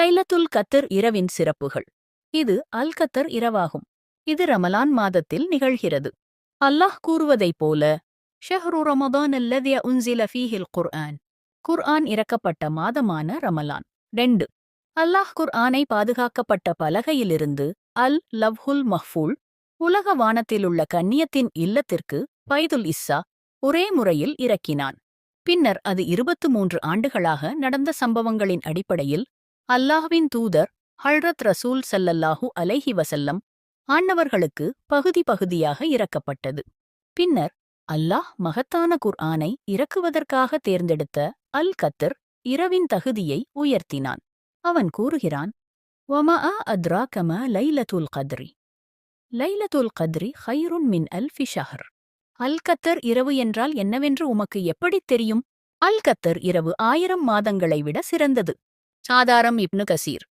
லைலத்துல் கத்தர் இரவின் சிறப்புகள். இது அல் கத்தர் இரவாகும். இது ரமலான் மாதத்தில் நிகழ்கிறது. அல்லாஹ் கூறுவதைப் போல ஷஹ்ரு ரமதான் அல்லதிய உன்சில ஃபீஹில் குர்ஆன். குர்ஆன் இறக்கப்பட்ட மாதமான ரமலான். ரெண்டு அல்லாஹ் குர்ஆனை பாதுகாக்கப்பட்ட பலகையிலிருந்து அல் லவ்ஹுல் மஹ்ஃபூல் உலக வானத்திலுள்ள கண்ணியத்தின் இல்லத்திற்கு பைதுல் இஸ்ஸா ஒரே முறையில் இறக்கினான். பின்னர் அது இருபத்து மூன்று ஆண்டுகளாக நடந்த சம்பவங்களின் அடிப்படையில் அல்லாஹ்வின் தூதர் ஹல்ரத் ரசூல் சல்லல்லாஹு அலைஹி வசல்லம் ஆண்டவர்களுக்கு பகுதி பகுதியாக இறக்கப்பட்டது பின்னர் அல்லாஹ் மகத்தான குர்ஆனை இறக்குவதற்காக தேர்ந்தெடுத்த அல் கத்தர் இரவின் தகுதியை உயர்த்தினான். அவன் கூறுகிறான் ஒமா அத்ரா கம லைலத்துல் கத்ரி? லைலத்துல் கத்ரி ஹைருன் மின் அல் ஃபிஷஹர் அல் கத்தர் இரவு என்றால் என்னவென்று உமக்கு எப்படித் தெரியும்? அல் கத்தர் இரவு ஆயிரம் மாதங்களை விட சிறந்தது. ஆதாரம் இப்னு கசீர்.